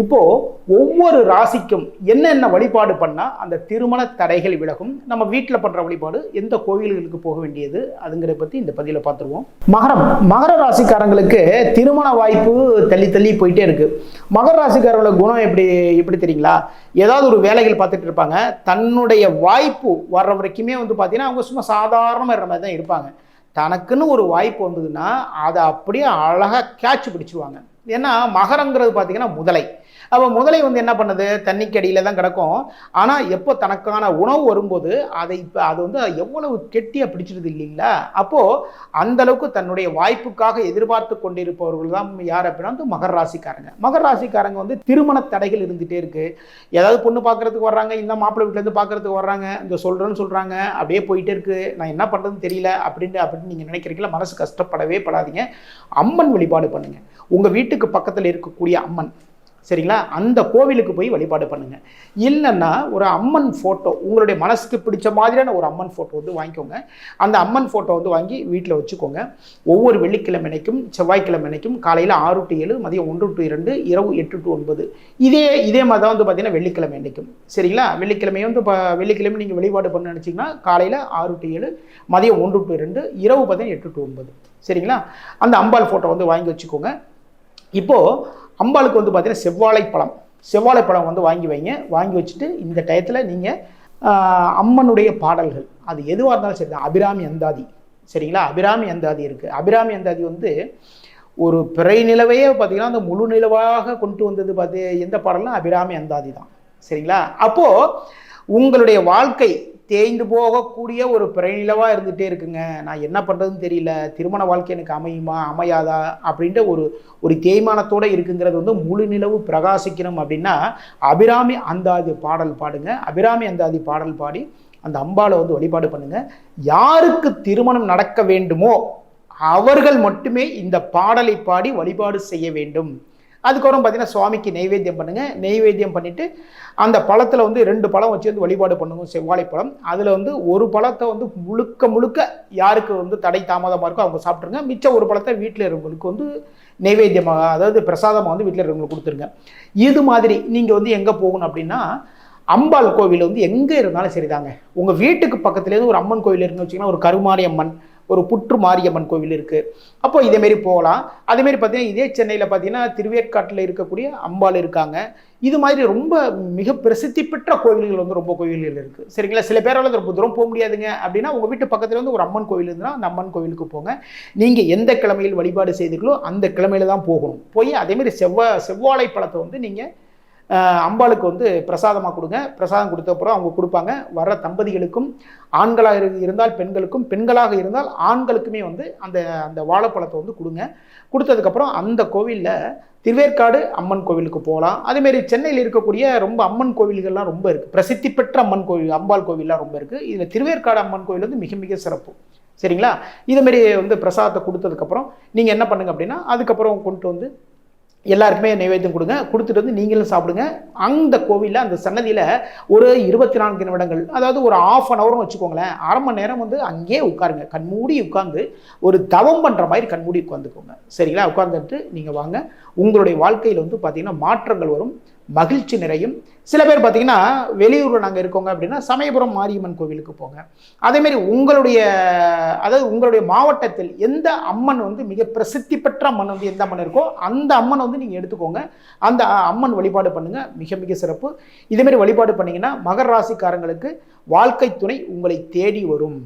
இப்போ ஒவ்வொரு ராசிக்கும் என்னென்ன வழிபாடு பண்ணால் அந்த திருமண தடைகள் விலகும்? நம்ம வீட்டில் பண்ணுற வழிபாடு எந்த கோயில்களுக்கு போக வேண்டியது? அதுங்கிறத பற்றி இந்த பதிவில் பார்த்துருவோம் மகரம். மகர ராசிக்காரங்களுக்கு திருமண வாய்ப்பு தள்ளி தள்ளி போயிட்டே இருக்கு. மகர ராசிக்காரங்களோட குணம் எப்படி எப்படி தெரியுங்களா? ஏதாவது ஒரு வேலைகள் பார்த்துட்டு இருப்பாங்க. தன்னுடைய வாய்ப்பு வர்ற வரைக்குமே வந்து பார்த்தீங்கன்னா அவங்க சும்மா சாதாரணமாக இருக்கிற மாதிரி தான் இருப்பாங்க. தனக்குன்னு ஒரு வாய்ப்பு வந்ததுன்னா அதை அப்படியே அழகாக கேட்ச் பிடிச்சிருவாங்க. ஏன்னா மகரங்கிறது பார்த்தீங்கன்னா முதலை. அப்போ முதலை வந்து என்ன பண்ணுது? தண்ணிக்கு அடியில் தான் கிடக்கும். ஆனால் எப்போ தனக்கான உணவு வரும்போது அதை இப்போ அது வந்து எவ்வளவு கெட்டியாக பிடிச்சிருது இல்லைங்களா? அப்போது அந்தளவுக்கு தன்னுடைய வாய்ப்புக்காக எதிர்பார்த்து கொண்டிருப்பவர்கள் தான் யார் அப்படின்னா வந்து மகர ராசிக்காரங்க. மகர ராசிக்காரங்க வந்து திருமண தடைகள் இருந்துகிட்டே இருக்குது ஏதாவது பொண்ணு பார்க்கறதுக்கு வர்றாங்க இந்த மாப்பிள்ளை வீட்டிலேருந்து பார்க்குறதுக்கு வர்றாங்க இந்த சொல்கிறேன்னு சொல்கிறாங்க அப்படியே போயிட்டே இருக்கு. நான் என்ன பண்ணுறதுன்னு தெரியல அப்படின்னு அப்படின்னு நீங்கள் நினைக்கிறீங்களா? மனசு கஷ்டப்படவே படாதீங்க. அம்மன் வழிபாடு பண்ணுங்கள் உங்கள் வீட்டுக்கு பக்கத்தில் இருக்கக்கூடிய அம்மன். சரிங்களா? அந்த கோவிலுக்கு போய் வழிபாடு பண்ணுங்க. இல்லைன்னா ஒரு அம்மன் ஃபோட்டோ உங்களுடைய மனசுக்கு பிடிச்ச மாதிரியான ஒரு அம்மன் ஃபோட்டோ வந்து வாங்கிக்கோங்க. அந்த அம்மன் ஃபோட்டோ வந்து வாங்கி வீட்டில் வச்சுக்கோங்க. ஒவ்வொரு வெள்ளிக்கிழமைக்கும் செவ்வாய்க்கிழமைக்கும் காலையில் ஆறு டு ஏழு மதியம் ஒன்று டு இரண்டு இரவு எட்டு டு ஒன்பது. இதே இதே மாதிரி தான் வந்து பார்த்தீங்கன்னா வெள்ளிக்கிழமை அன்னைக்கும். சரிங்களா? வெள்ளிக்கிழமை வந்து இப்போ வெள்ளிக்கிழமை நீங்கள் வழிபாடு பண்ண நினச்சிங்கன்னா காலையில் ஆறு டு ஏழு மதியம் ஒன்று டு இரண்டு இரவு பார்த்தீங்கன்னா எட்டு டு ஒன்பது. சரிங்களா? அந்த அம்பாள் ஃபோட்டோ வந்து வாங்கி வச்சுக்கோங்க. இப்போது அம்பாளுக்கு வந்து பார்த்தீங்கன்னா செவ்வாழை பழம். செவ்வாழை பழம் வந்து வாங்கி வைங்க. வாங்கி வச்சுட்டு இந்த டயத்தில் நீங்கள் அம்மனுடைய பாடல்கள். அது எதுவாக இருந்தாலும் சரி தான். அபிராமி அந்தாதி. சரிங்களா? அபிராமி அந்தாதி இருக்குது அபிராமி அந்தாதி வந்து ஒரு பிறை நிலவையே பார்த்திங்கன்னா அந்த முழு நிலவாக கொண்டு வந்தது பார்த்து எந்த பாடல்னா அபிராமி அந்தாதி தான். சரிங்களா? அப்போது உங்களுடைய வாழ்க்கை தேய்ந்து போகக்கூடிய ஒரு பிறைநிலவாக இருந்துகிட்டே இருக்குங்க. நான் என்ன பண்ணுறதுன்னு தெரியல. திருமண வாழ்க்கை எனக்கு அமையுமா? அமையாதா? அப்படின்ற ஒரு ஒரு தேய்மானத்தோடு இருக்குங்கிறது வந்து முழு நிலவு பிரகாசிக்கணும் அப்படின்னா அபிராமி அந்தாதி பாடல் பாடுங்க. அபிராமி அந்தாதி பாடல் பாடி அந்த அம்பாவை வந்து வழிபாடு பண்ணுங்க. யாருக்கு திருமணம் நடக்க வேண்டுமோ அவர்கள் மட்டுமே இந்த பாடலை பாடி வழிபாடு செய்ய வேண்டும். அதுக்கப்புறம் பார்த்தீங்கன்னா சுவாமிக்கு நெய்வேத்தியம் பண்ணுங்கள் நெய்வேத்தியம் பண்ணிவிட்டு அந்த பழத்தில் வந்து ரெண்டு பழம் வச்சு வந்து வழிபாடு பண்ணுங்க. செவ்வாழை பழம். அதில் வந்து ஒரு பழத்தை வந்து முழுக்க முழுக்க யாருக்கு வந்து தடை தாமதமாக இருக்கோ அவங்க சாப்பிட்ருங்க மிச்சம் ஒரு பழத்தை வீட்டில் இருக்கவங்களுக்கு வந்து நெய்வேத்தியமாக அதாவது பிரசாதமாக வந்து வீட்டில் இருக்கவங்களுக்கு கொடுத்துருங்க. இது மாதிரி நீங்கள் வந்து எங்கே போகணும் அப்படின்னா அம்பாள் கோவில் வந்து எங்கே இருந்தாலும் சரிதாங்க. உங்கள் வீட்டுக்கு பக்கத்துலேருந்து ஒரு அம்மன் கோவில் இருக்குன்னு வச்சிங்கன்னா ஒரு கருமாரி அம்மன் ஒரு புற்று மாரியம்மன் கோவில் இருக்குது அப்போ இதேமாரி போகலாம். அதேமாரி பார்த்தீங்கன்னா இதே சென்னையில் பார்த்தீங்கன்னா திருவேற்காட்டில் இருக்கக்கூடிய அம்பாள் இருக்காங்க. இது மாதிரி ரொம்ப மிக பிரசித்தி பெற்ற கோவில்கள் வந்து ரொம்ப கோவில்கள் இருக்குது சரிங்களா? சில பேரால் ரொம்ப தூரம் போக முடியாதுங்க. அப்படின்னா உங்கள் வீட்டு பக்கத்தில் வந்து ஒரு அம்மன் கோவில் இருந்ததுன்னா அந்த அம்மன் கோவிலுக்கு போங்க. நீங்கள் எந்த கிழமையில் வழிபாடு செய்தீர்களோ அந்த கிழமையில தான் போகணும். போய் அதேமாரி செவ்வா செவ்வாழை பழத்தை வந்து நீங்கள் அம்பாளுக்கு வந்து பிரசாதமாக கொடுங்க. பிரசாதம் கொடுத்த அப்புறம் அவங்க கொடுப்பாங்க. வர தம்பதிகளுக்கும் ஆண்களாக இருந்தால் பெண்களுக்கும் பெண்களாக இருந்தால் ஆண்களுக்குமே வந்து அந்த அந்த வாழைப்பழத்தை வந்து கொடுங்க. கொடுத்ததுக்கப்புறம் அந்த கோவிலில் திருவேற்காடு அம்மன் கோவிலுக்கு போகலாம். அதேமாரி சென்னையில் இருக்கக்கூடிய ரொம்ப அம்மன் கோவில்கள்லாம் ரொம்ப இருக்குது பிரசித்தி பெற்ற அம்மன் கோவில் அம்பாள் கோவில்லாம் ரொம்ப இருக்குது இதில் திருவேற்காடு அம்மன் கோவில் வந்து மிக மிக சிறப்பு. சரிங்களா? இதுமாரி வந்து பிரசாதத்தை கொடுத்ததுக்கப்புறம் நீங்கள் என்ன பண்ணுங்க அப்படின்னா அதுக்கப்புறம் கொண்டு வந்து எல்லாருக்குமே நைவேத்தியம் கொடுங்க. கொடுத்துட்டு வந்து நீங்களும் சாப்பிடுங்க. அந்த கோவிலில் அந்த சன்னதியில் ஒரு இருபத்தி நான்கு நிமிடங்கள் அதாவது ஒரு ஆஃப் அன் ஹவர்னு வச்சுக்கோங்களேன். அரை மணி நேரம் வந்து அங்கேயே உட்காருங்க. கண்மூடி உட்காந்து ஒரு தவம் பண்ணுற மாதிரி கண்மூடி உட்காந்துக்கோங்க சரிங்களா? உட்காந்துட்டு நீங்கள் வாங்க. உங்களுடைய வாழ்க்கையில் வந்து பார்த்திங்கன்னா மாற்றங்கள் வரும். மகிழ்ச்சி நிறையும். சில பேர் பார்த்தீங்கன்னா வெளியூரில் நாங்கள் இருக்கோங்க அப்படின்னா சமயபுரம் மாரியம்மன் கோவிலுக்கு போங்க. அதேமாரி உங்களுடைய அதாவது உங்களுடைய மாவட்டத்தில் எந்த அம்மன் வந்து மிக பிரசித்தி பெற்ற அம்மன் வந்து எந்த அம்மன் இருக்கோ அந்த அம்மனை வந்து நீங்கள் எடுத்துக்கோங்க. அந்த அம்மன் வழிபாடு பண்ணுங்கள் மிக மிக சிறப்பு. இதேமாரி வழிபாடு பண்ணிங்கன்னா மகர ராசிக்காரங்களுக்கு வாழ்க்கை துணை உங்களை தேடி வரும்.